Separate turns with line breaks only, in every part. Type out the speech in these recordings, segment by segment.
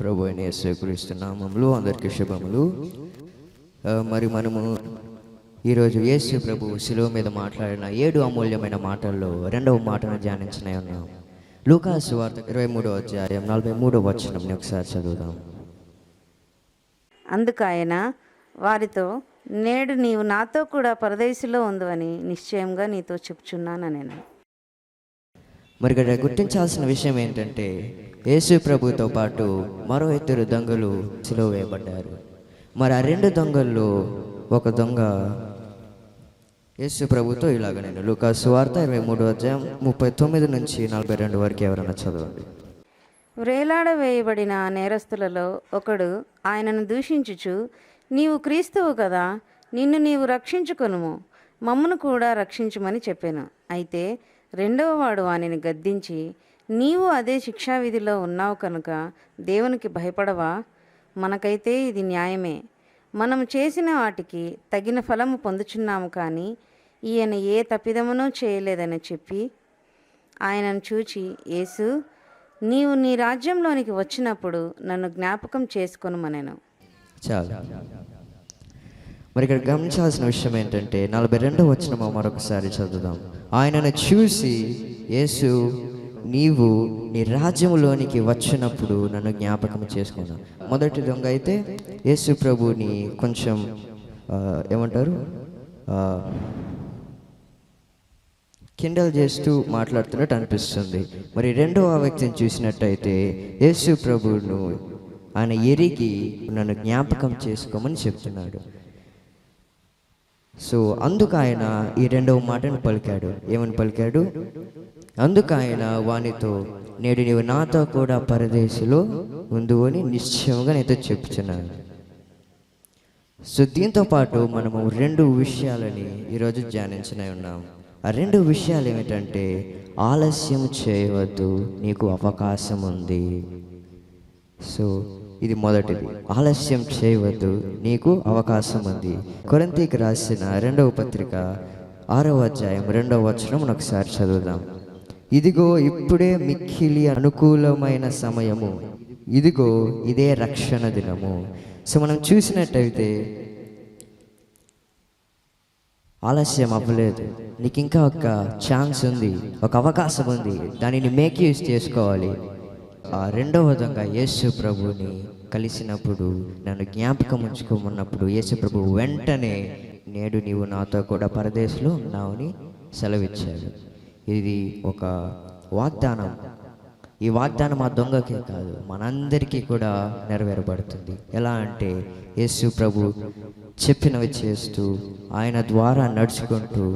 ప్రభు అయిన యేసుక్రీస్తు అందరికీ శుభములు. మరి మనము ఈరోజు యేసు ప్రభు శిలువ మీద మాట్లాడిన ఏడు అమూల్యమైన మాటల్లో రెండవ మాటను ధ్యానించిన ఉన్నాం. లూకాసు వార్త ఇరవై మూడో అధ్యాయం నలభై మూడో వచనం ఒకసారి చదువుదాం.
అందుకు ఆయన వారితో నేడు నీవు నాతో కూడా పరదేశిలో ఉందని నిశ్చయంగా నీతో చెప్చున్నాను నేను
మరి ఇక్కడ గుర్తించాల్సిన విషయం ఏంటంటే యేసు ప్రభుతో పాటు మరో ఇద్దరు దొంగలు సిలువ వేయబడ్డారు. మరి ఆ రెండు దొంగల్లో ఒక దొంగ యేసు ప్రభుతో ఇలాగ నేను లూకాసు వార్త ఇరవై మూడు అధ్యాయం ముప్పై తొమ్మిది నుంచి నలభై రెండు వరకు ఎవరైనా చదవండి.
వ్రేలాడ వేయబడిన నేరస్తులలో ఒకడు ఆయనను దూషించుచు నీవు క్రీస్తువు కదా నిన్ను నీవు రక్షించుకొనుము మమ్మను కూడా రక్షించుమని చెప్పాను. అయితే రెండవ వాడు వానిని గద్దించి నీవు అదే శిక్షావిధిలో ఉన్నావు కనుక దేవునికి భయపడవా? మనకైతే ఇది న్యాయమే. మనం చేసిన వాటికి తగిన ఫలము పొందుచున్నాము కానీ ఈయన ఏ తప్పిదమునో చేయలేదని చెప్పి ఆయనను చూచి యేసు నీవు నీ రాజ్యంలోనికి వచ్చినప్పుడు నన్ను జ్ఞాపకం చేసుకొనుమనెను.
చాలు. మరి ఇక్కడ గమనించాల్సిన విషయం ఏంటంటే నలభై రెండవ వచ్చిన మరొకసారి చదువుదాం. ఆయనను చూసి యేసు నీవు నీ రాజ్యంలోనికి వచ్చినప్పుడు నన్ను జ్ఞాపకం చేసుకున్నా మొదటి దొంగ అయితే యేసు ప్రభుని కొంచెం ఏమంటారు? కిండల్ చేస్తూ మాట్లాడుతున్నట్టు అనిపిస్తుంది. మరి రెండవ వ్యక్తిని చూసినట్టయితే యేసు ప్రభువును ఆయన ఎరిగి నన్ను జ్ఞాపకం చేసుకోమని చెప్తున్నాడు. సో అందుకు ఆయన ఈ రెండవ మాటను పలికాడు. ఏమని పలికాడు? అందుకు ఆయన వానితో నేడు నీవు నాతో కూడా పరదేశిలో ఉండు అని నిశ్చయంగా నీతో చెప్తున్నాను సో దీంతో పాటు మనము రెండు విషయాలని ఈరోజు ధ్యానించనే ఉన్నాం. ఆ రెండు విషయాలు ఏమిటంటే ఆలస్యం చేయవద్దు నీకు అవకాశం ఉంది సో ఇది మొదటిది. ఆలస్యం చేయవద్దు. నీకు అవకాశం ఉంది కొరంతికి రాసిన రెండవ పత్రిక ఆరవ అధ్యాయం రెండవ వచనం ఒకసారి చదువుదాం. ఇదిగో ఇప్పుడే మిక్కిలి అనుకూలమైన సమయము. ఇదిగో ఇదే రక్షణ దినము. సో మనం చూసినట్టయితే ఆలస్యం అవ్వలేదు. నీకు ఇంకా ఒక ఛాన్స్ ఉంది ఒక అవకాశం ఉంది దానిని మేక్ యూస్ చేసుకోవాలి. ఆ రెండవ విధంగా యేసు ప్రభుని కలిసినప్పుడు నన్ను జ్ఞాపకం ఉంచుకోమన్నప్పుడు యేసు ప్రభు వెంటనే నేడు నీవు నాతో కూడా పరదేశంలో ఉన్నావని సెలవిచ్చాడు. ఇది ఒక వాగ్దానం. ఈ వాగ్దానం ఆ దొంగకే కాదు మనందరికీ కూడా నెరవేరబడుతుంది. ఎలా అంటే యేసు ప్రభు చెప్పినవి చేస్తూ ఆయన ద్వారా నడుచుకుంటూ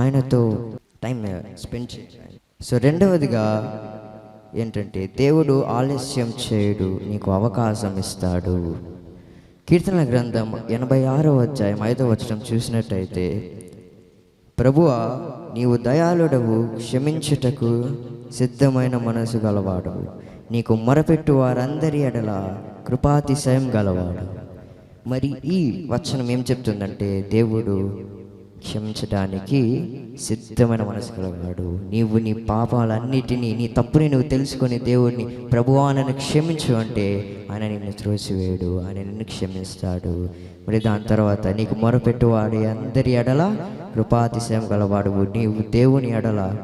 ఆయనతో టైం స్పెండ్ చేయాలి సో రెండవదిగా ఏంటంటే దేవుడు ఆలస్యం చేయడు నీకు అవకాశం ఇస్తాడు. కీర్తన గ్రంథం ఎనభై ఆరో అధ్యాయం ఐదో వచనం చూసినట్టయితే ప్రభువ నీవు దయాళుడవు క్షమించుటకు సిద్ధమైన మనసు గలవాడు. నీకు మొరపెట్టు వారందరి ఎడల కృపాతిశయం గలవాడు. మరి ఈ వచనం ఏం చెప్తుందంటే దేవుడు క్షమించడానికి సిద్ధమైన మనసు కలవాడు నీవు నీ పాపాలన్నిటినీ నీ తప్పుని నువ్వు తెలుసుకొని దేవుడిని ప్రభువా నన్ను క్షమించు అంటే ఆయన నిన్ను త్రోసివేయడు ఆయన నిన్ను క్షమిస్తాడు. మరి దాని తర్వాత నీకు మొరపెట్టువాడు అందరి ఎడల కృపాతిశయం గలవాడు. నీవు దేవుని ఎడల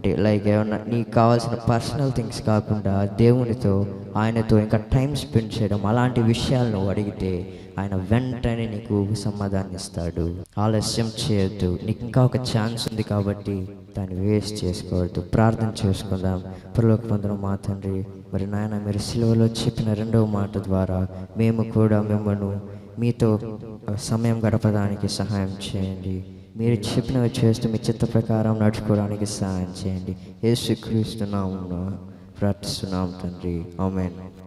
అంటే లైక్ ఏమన్నా నీకు కావాల్సిన పర్సనల్ థింగ్స్ కాకుండా దేవునితో ఆయనతో ఇంకా టైం స్పెండ్ చేయడం అలాంటి విషయాలను అడిగితే ఆయన వెంటనే నీకు సమాధానం ఇస్తాడు. ఆలస్యం చేయొద్దు. నీకు ఇంకా ఒక ఛాన్స్ ఉంది కాబట్టి దాన్ని వేస్ట్ చేసుకోవద్దు. ప్రార్థన చేసుకుందాం. పరలోక పొందడం మా తండ్రి మరి నాయన మీరు సిలువలో చెప్పిన రెండవ మాట ద్వారా మేము కూడా మిమ్మల్ని మీతో సమయం గడపడానికి సహాయం చేయండి. మీరు చెప్పినవి చేస్తూ మీ చిత్త ప్రకారం నడుచుకోవడానికి సహాయం చేయండి. యేసు క్రీస్తున్నాము ప్రార్థిస్తున్నాం తండ్రి. ఆమెన్.